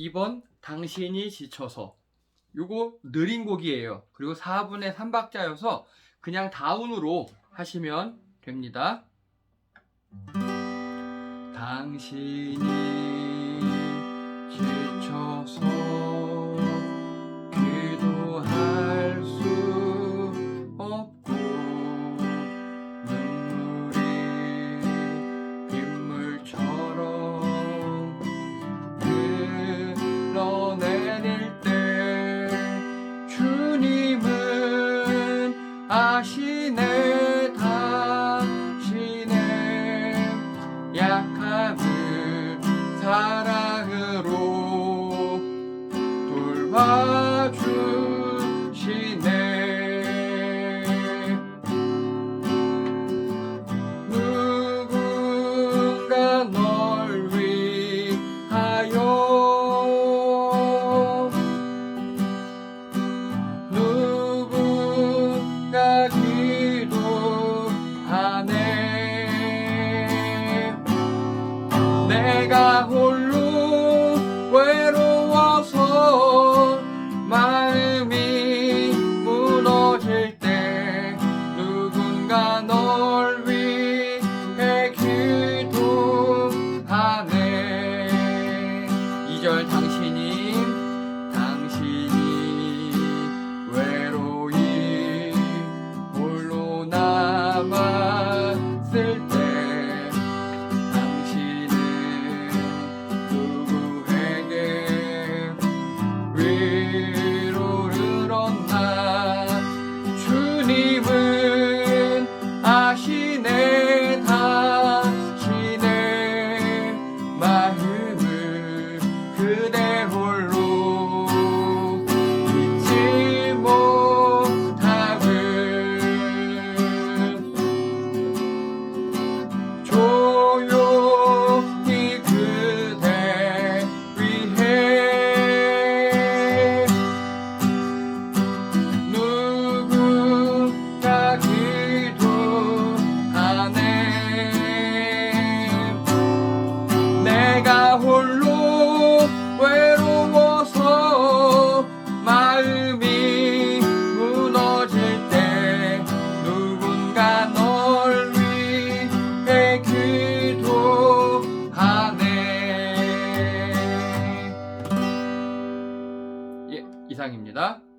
2번 당신이 지쳐서 요거 느린 곡이에요. 그리고 4분의 3박자여서 그냥 다운으로 하시면 됩니다. 당신이 지쳐서 아시네 당신의 약함을 사랑으로 돌봐주시네 이상입니다.